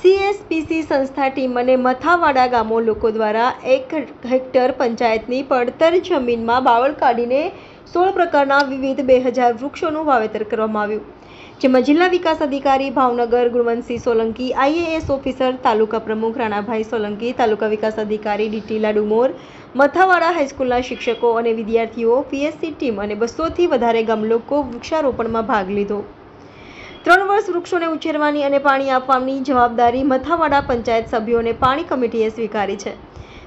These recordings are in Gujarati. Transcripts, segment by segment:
સીએસપીસી સંસ્થા ટીમ અને મથાવાડા ગામો લોકો દ્વારા એક હેક્ટર પંચાયતની પડતર જમીનમાં બાવળ કાઢીને સોળ પ્રકારના વિવિધ બે હજાર વૃક્ષોનું વાવેતર કરવામાં આવ્યું. જેમાં જિલ્લા વિકાસ અધિકારી ભાવનગર, ગુણવંતસિંહ સોલંકી, આઈએએસ ઓફિસર તાલુકા પ્રમુખ રાણાભાઈ સોલંકી, તાલુકા વિકાસ અધિકારી ડીટી લાડુમોર, મથાવાડા હાઈસ્કૂલના શિક્ષકો અને વિદ્યાર્થીઓ, પીએસસી ટીમ અને બસોથી વધારે ગામલોકો વૃક્ષારોપણમાં ભાગ લીધો. ત્રણ વર્ષ વૃક્ષોને ઉછેરવાની અને પાણી આપવાની જવાબદારી મથાવાડા પંચાયત સભ્યોને પાણી કમિટીએ સ્વીકારી છે.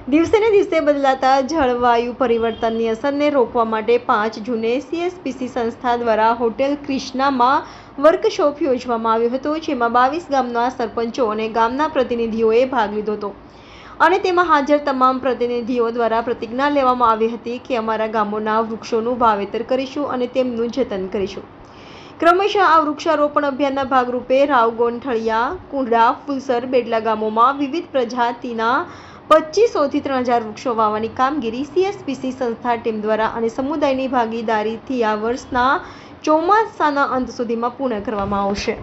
દિવસે ને દિવસે બદલાતા જળવાયુ પરિવર્તનની અસરને રોકવા માટે પાંચ જૂને સીએસપીસી સંસ્થા દ્વારા હોટેલ ક્રિષ્નામાં વર્કશોપ યોજવામાં આવ્યો હતો, જેમાં બાવીસ ગામના સરપંચો અને ગામના પ્રતિનિધિઓએ ભાગ લીધો હતો. અને તેમાં હાજર તમામ પ્રતિનિધિઓ દ્વારા પ્રતિજ્ઞા લેવામાં આવી હતી કે અમારા ગામોના વૃક્ષોનું વાવેતર કરીશું અને તેમનું જતન કરીશું. ક્રમશઃ આ વૃક્ષારોપણ અભિયાનના ભાગરૂપે રાવગોન ઠળિયા કુંડા ફુલસર, બેડલા ગામોમાં વિવિધ પ્રજાતિના પચીસોથી ત્રણ હજાર વૃક્ષો વાવવાની કામગીરી સીએસપીસી સંસ્થા ટીમ દ્વારા અને સમુદાયની ભાગીદારીથી આ વર્ષના ચોમાસાના અંત સુધીમાં પૂર્ણ કરવામાં આવશે.